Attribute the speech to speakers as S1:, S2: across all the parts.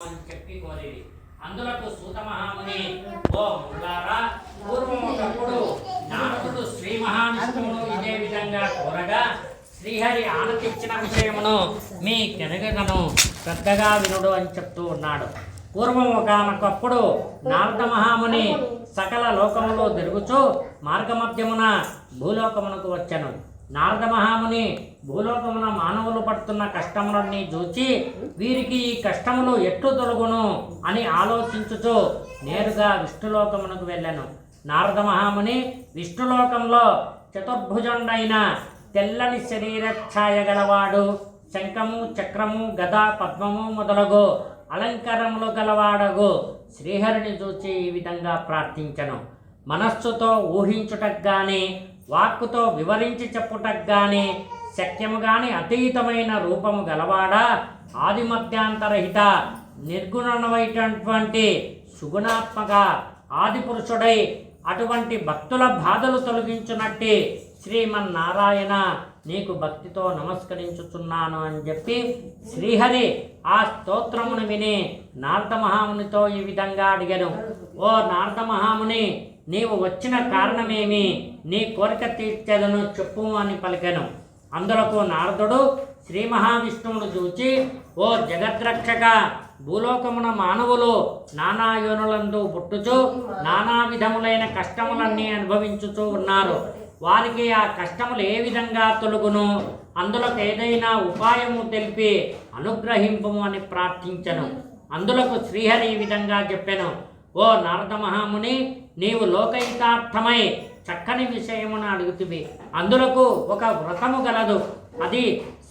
S1: అని చెప్పి కోరేది అందులకు సూతమహాముని ఓ ముల్లారా పూర్వం ఒకప్పుడు నారదుడు శ్రీ మహావిష్ణువును ఇదే విధంగా కోరగా శ్రీహరి ఆనతిచ్చిన విషయమును మీ కెరగను శ్రద్ధగా వినుడు అని చెప్తూ ఉన్నాడు. పూర్వం ఒకనొకప్పుడు నారద మహాముని సకల లోకములో తిరుగుచూ మార్గమధ్యమున భూలోకమునకు వచ్చను. నారద మహాముని భూలోకమున మానవులు పడుతున్న కష్టములన్నీ చూచి వీరికి ఈ కష్టములు ఎట్లు తొలగును అని ఆలోచించుచు నేరుగా విష్ణులోకమునకు వెళ్ళాను. నారద మహాముని విష్ణులోకంలో చతుర్భుజుండైన తెల్లని శరీర ఛాయ గలవాడు శంఖము చక్రము గద పద్మము మొదలగు అలంకారములు గలవాడగు శ్రీహరిని చూచి ఈ విధంగా ప్రార్థించను. మనస్సుతో ఊహించుటకు వాక్కుతో వివరించి చెప్పుటకు గాని శక్యము గాని అతీతమైన రూపము గలవాడా? ఆదిమధ్యాంతరహిత నిర్గుణమైనటువంటి సుగుణాత్మక ఆది పురుషుడై అటువంటి భక్తుల బాధలు తొలగించునట్టి శ్రీమన్నారాయణ నీకు భక్తితో నమస్కరించుచున్నాను అని చెప్పి శ్రీహరి ఆ స్తోత్రమును విని నారద మహామునితో ఈ విధంగా అడిగాను. ఓ నారద మహాముని నీవు వచ్చిన కారణమేమి? నీ కోరిక తీర్చేదను చెప్పు అని పలికెను. అందులకు నారదుడు శ్రీ మహావిష్ణువును చూచి ఓ జగద్రక్షక భూలోకమున మానవులు నానా యోనులందు పుట్టుచు నానా విధములైన కష్టములన్నీ అనుభవించుచూ ఉన్నారు. వారికి ఆ కష్టములు ఏ విధంగా తొలుగును? అందులోకి ఏదైనా ఉపాయము తెలిపి అనుగ్రహింపము అని ప్రార్థించను. అందులకు శ్రీహరి ఈ విధంగా చెప్పాను. ఓ నారద మహాముని నీవు లోకహితార్థమై చక్కని విషయమును అడుగుతుంది అందులకు ఒక వ్రతము గలదు. అది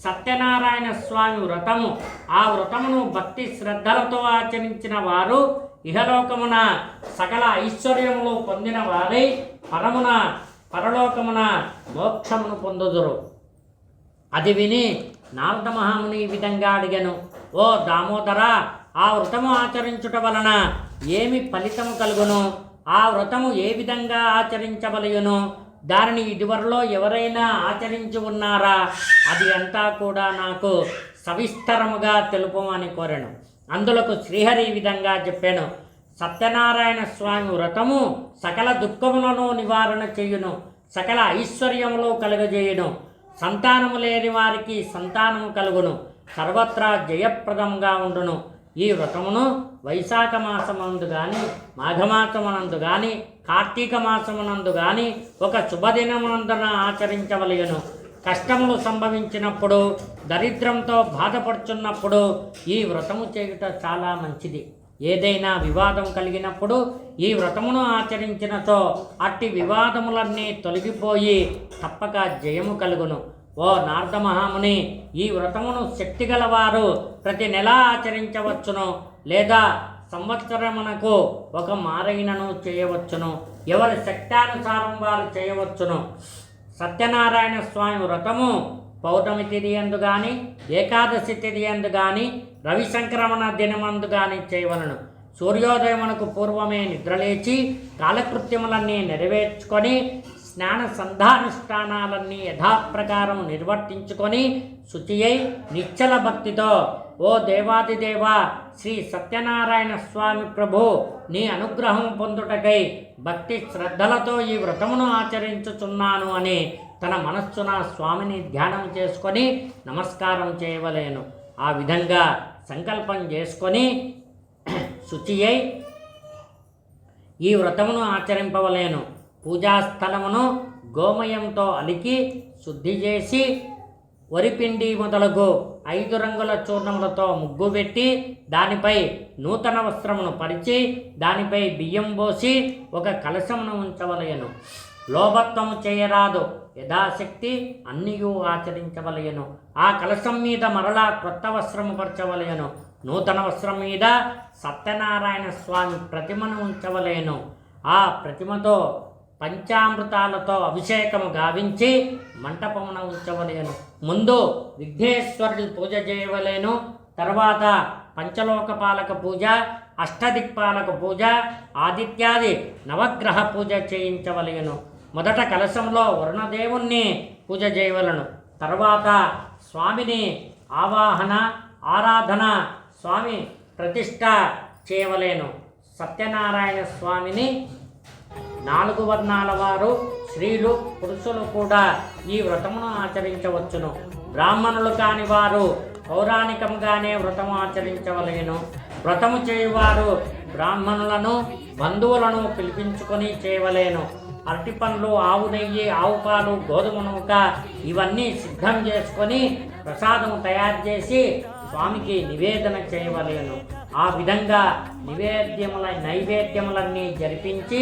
S1: సత్యనారాయణ స్వామి వ్రతము. ఆ వ్రతమును భక్తి శ్రద్ధలతో ఆచరించిన వారు ఇహలోకమున సకల ఐశ్వర్యములు పొందిన వారై పరమున పరలోకమున మోక్షమును పొందుదురు. అది విని నారద మహాముని ఈ విధంగా అడిగాను. ఓ దామోదర ఆ వ్రతము ఆచరించుట వలన ఏమి ఫలితము కలుగును? ఆ వ్రతము ఏ విధంగా ఆచరించవలయును? దానిని ఇదివరలో ఎవరైనా ఆచరించి ఉన్నారా? అది అంతా కూడా నాకు సవిస్తరముగా తెలుపమని కోరాను. అందులకు శ్రీహరి విధంగా చెప్పాను. సత్యనారాయణ స్వామి వ్రతము సకల దుఃఖములను నివారణ చేయును. సకల ఐశ్వర్యములు కలుగజేయును. సంతానము లేని వారికి సంతానము కలుగును. సర్వత్రా జయప్రదంగా ఉండును. ఈ వ్రతమును వైశాఖ మాసమునందు కానీ మాఘమాసమునందు కానీ కార్తీక మాసమునందు కానీ ఒక శుభదినమునందున ఆచరించవలయను కష్టములు సంభవించినప్పుడు దరిద్రంతో బాధపడుచున్నప్పుడు ఈ వ్రతము చేయుట చాలా మంచిది. ఏదైనా వివాదం కలిగినప్పుడు ఈ వ్రతమును ఆచరించినచో అట్టి వివాదములన్నీ తొలగిపోయి తప్పక జయము కలుగును. ఓ నారద మహాముని ఈ వ్రతమును శక్తిగలవారు ప్రతి నెల ఆచరించవచ్చును లేదా సంవత్సరమునకు ఒక మారైనను చేయవచ్చును. ఎవరి శక్తానుసారం వారు చేయవచ్చును. సత్యనారాయణ స్వామి వ్రతము పౌర్ణమి తిథి ఎందు కానీ ఏకాదశి తిథి ఎందు కానీ రవి సంక్రమణ దినమందు కానీ చేయవలను. సూర్యోదయమునకు పూర్వమే నిద్రలేచి కాలకృత్యములన్నీ నెరవేర్చుకొని స్నాన సంధానుష్ఠానాలన్నీ యథాప్రకారం నిర్వర్తించుకొని శుచి అయి నిశ్చల భక్తితో ఓ దేవాదిదేవ శ్రీ సత్యనారాయణ స్వామి ప్రభు నీ అనుగ్రహం పొందుటకై భక్తి శ్రద్ధలతో ఈ వ్రతమును ఆచరించుచున్నాను అని తన మనస్సున స్వామిని ధ్యానం చేసుకొని నమస్కారం చేయవలేను. ఆ విధంగా సంకల్పం చేసుకొని శుచి అయి ఈ వ్రతమును ఆచరింపవలేను. పూజాస్థలమును గోమయంతో అలికి శుద్ధి చేసి వరిపిండి మొదలగు ఐదు రంగుల చూర్ణములతో ముగ్గు పెట్టి దానిపై నూతన వస్త్రమును పరిచి దానిపై బియ్యం పోసి ఒక కలశమును ఉంచవలయను లోభత్వము చేయరాదు. యథాశక్తి అన్నియు ఆచరించవలయను ఆ కలశం మీద మరలా క్రొత్త వస్త్రము పరచవలయను నూతన వస్త్రం మీద సత్యనారాయణ స్వామి ప్రతిమను ఉంచవలేను. ఆ ప్రతిమతో పంచామృతాలతో అభిషేకము గావించి మంటపమున ఉంచవలేను. ముందు విఘ్నేశ్వరుడి పూజ చేయవలేను. తర్వాత పంచలోకపాలక పూజ అష్టదిక్పాలక పూజ ఆదిత్యాది నవగ్రహ పూజ చేయించవలేను. మొదట కలశంలో వరుణదేవుణ్ణి పూజ చేయవలను. తర్వాత స్వామిని ఆవాహన ఆరాధన స్వామి ప్రతిష్ట చేయవలేను. సత్యనారాయణ స్వామిని నాలుగు వర్ణాల వారు స్త్రీలు పురుషులు కూడా ఈ వ్రతమును ఆచరించవచ్చును. బ్రాహ్మణులు కాని వారు పౌరాణికంగానే వ్రతము ఆచరించవలేను. వ్రతము చేయువారు బ్రాహ్మణులను బంధువులను పిలిపించుకొని చేయవలేను. అరటి పండ్లు ఆవు నెయ్యి ఆవు పాలు గోధుమ నూక ఇవన్నీ సిద్ధం చేసుకొని ప్రసాదం తయారు చేసి స్వామికి నివేదన చేయవలేను. ఆ విధంగా నివేద్యముల నైవేద్యములన్నీ జరిపించి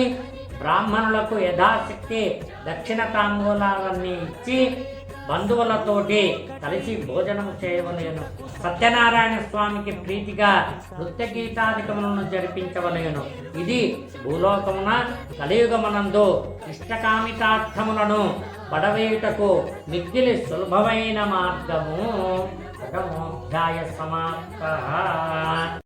S1: బ్రాహ్మణులకు యథాశక్తి దక్షిణ తాంబూలాలన్నీ ఇచ్చి బంధువులతోటి కలిసి భోజనం చేయవలేను. సత్యనారాయణ స్వామికి ప్రీతిగా నృత్య గీతాధికములను జరిపించవలేను. ఇది భూలోకమున కలియుగమనందు ఇష్టకామితార్థములను పడవేయుటకు మిక్కిలి సులభమైన మార్గము. సమాప్త.